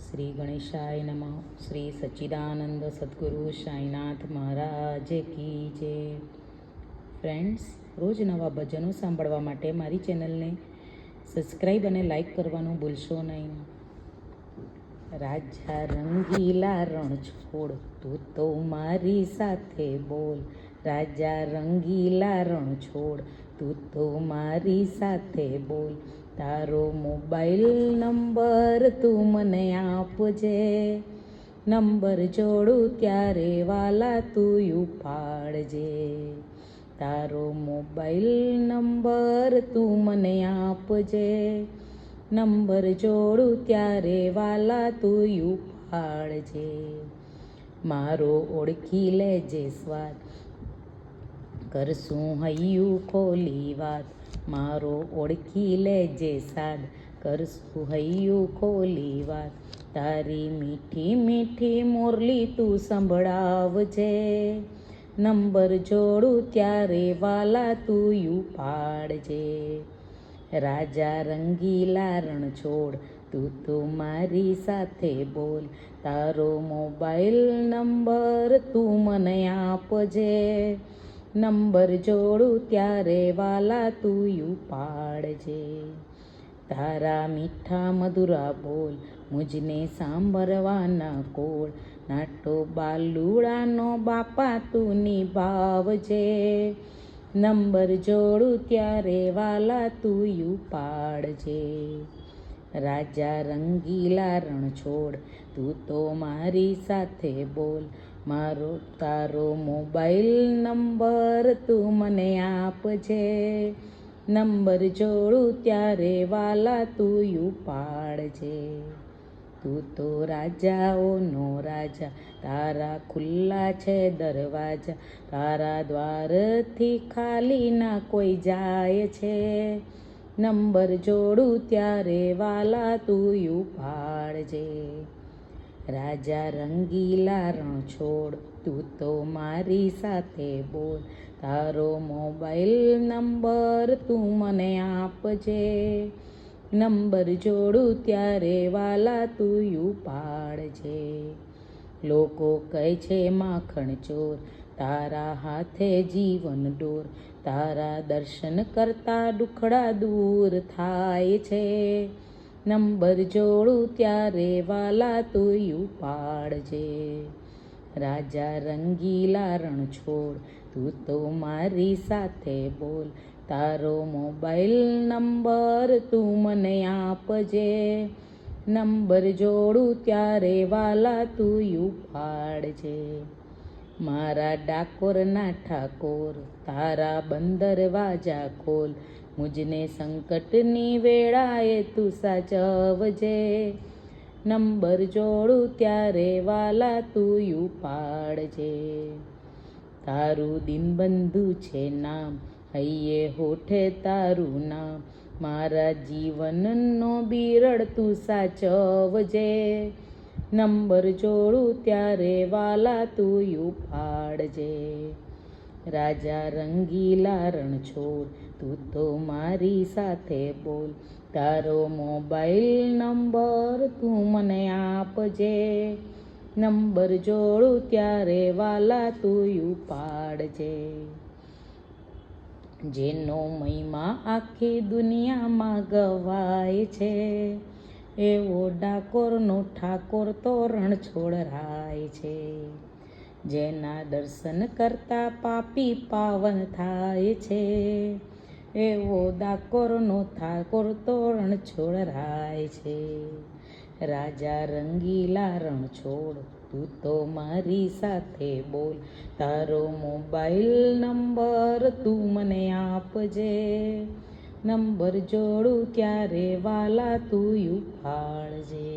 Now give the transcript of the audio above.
શ્રી ગણેશાય નમઃ. શ્રી સચ્ચિદાનંદ સદગુરુ સાંઈનાથ મહારાજ કી જય. ફ્રેન્ડ્સ, રોજ નવા ભજનો સાંભળવા માટે મારી ચેનલને સબસ્ક્રાઈબ અને લાઈક કરવાનું ભૂલશો નહીં. રાજા રંગીલા રણ છોડ, તું તો મારી સાથે બોલ. રાજા રંગીલા રણ છોડ, તું તો મારી સાથે બોલ. તારો મોબાઈલ નંબર તું મને આપજે. નંબર જોડું ત્યારે વાલા તું ઉપાડજે. તારો મોબાઈલ નંબર તું મને આપજે. નંબર જોડું ત્યારે વાલા તું ઉપાડજે. મારો ઓળખી લેજે સ્વાદ. કરશું હૈયું ખોલી વાત. મારો ઓળખી લેજે સાદ. કરશું હૈયું ખોલી વાત. તારી મીઠી મીઠી મોરલી તું સંભળાવજે. નંબર જોડું ત્યારે વાલા તું પાડજે. રાજા રંગીલા લારણ છોડ. તું તો મારી સાથે બોલ. તારો મોબાઈલ નંબર તું મને આપજે. નંબર જોડું ત્યારે વાલા તું ઉપાડજે તારા મીઠા મધુરા બોલ, મુજને સાંભળવાના કોળ, નાટો બાલુડાનો બાપા તું નિભાવજે. નંબર જોડું ત્યારે વાલા તું ઉપાડજે રાજા રંગીલા રણછોડ, તું તો મારી સાથે બોલ મારો તારો મોબાઈલ નંબર તું મને આપજે. નંબર જોડું ત્યારે વાલા તું પાડજે. તું તો રાજાઓનો રાજા, તારા ખુલ્લા છે દરવાજા, તારા દ્વારથી ખાલી ના કોઈ જાય છે. નંબર જોડું ત્યારે વાલા તું ઉપાડજે રાજા રંગીલા રણછોડ, તું તો મારી સાથે બોલ. તારો મોબાઈલ નંબર તું મને આપજે. નંબર જોડું ત્યારે વાલા તું યુ પાડજે. લોકો કહે છે, માખણ ચોર, તારા હાથે જીવન ડોર. તારા દર્શન કરતા દુખડા દૂર થાય છે. નંબર જોડું ત્યારે વાલા તું ઉપાડજે. રાજા રંગીલા રણ છોડ તું તો મારી સાથે બોલ, તારો મોબાઈલ નંબર તું મને આપજે. નંબર જોડું ત્યારે વાલા તું ઉપાડજે. મારા ડાકોરના ઠાકોર, તારા બંદર વાજા ખોલ. મુજને સંકટની વેળાએ તું સાચવજે. નંબર જોડું ત્યારે વાલા તું પાડજે તારું દિનબંધુ છે નામ, હૈયે હોઠે તારું નામ. મારા જીવનનો બિરડ તું સાચવજે. નંબર જોડું ત્યારે વાલા તું ઉફાડજે રાજા રંગીલા રણછોડ તું તો મારી સાથે બોલ. તારો મોબાઈલ નંબર તું મને આપજે. નંબર જોડું ત્યારે વાલા તું ઉપાડજે. જેનો મહિમા આખી દુનિયામાં ગવાય છે. એવો ડાકોરનો ઠાકોર તોરણ છોડરાય છે. જેના દર્શન કરતા પાપી પાવન થાય છે. એવો ડાકોરનો ઠાકોર તોરણ છોડરાય છે. રાજા રંગીલા રણ છોડ તું તો મારી સાથે બોલ, તારો મોબાઈલ નંબર તું મને આપજે. નંબર જોડું ત્યારે વાલા તું ઉપાડજે